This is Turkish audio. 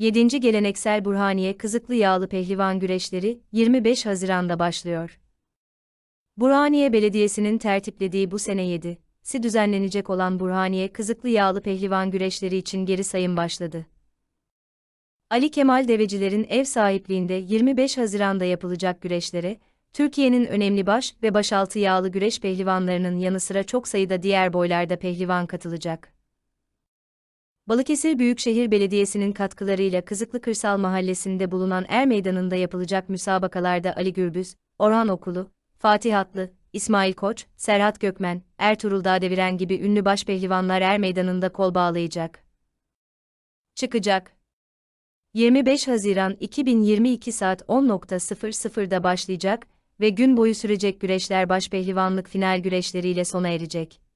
7. Geleneksel Burhaniye Kızıklı Yağlı Pehlivan Güreşleri 25 Haziran'da başlıyor. Burhaniye Belediyesi'nin tertiplediği bu sene 7. si düzenlenecek olan Burhaniye Kızıklı Yağlı Pehlivan Güreşleri için geri sayım başladı. Ali Kemal Devecilerin ev sahipliğinde 25 Haziran'da yapılacak güreşlere, Türkiye'nin önemli baş ve başaltı yağlı güreş pehlivanlarının yanı sıra çok sayıda diğer boylarda pehlivan katılacak. Balıkesir Büyükşehir Belediyesi'nin katkılarıyla Kızıklı Kırsal Mahallesi'nde bulunan Er Meydanı'nda yapılacak müsabakalarda Ali Gürbüz, Orhan Okulu, Fatih Atlı, İsmail Koç, Serhat Gökmen, Ertuğrul Dağdeviren gibi ünlü baş pehlivanlar Er Meydanı'nda kol bağlayacak. Çıkacak. 25 Haziran 2022 saat 10.00'da başlayacak ve gün boyu sürecek güreşler başpehlivanlık final güreşleriyle sona erecek.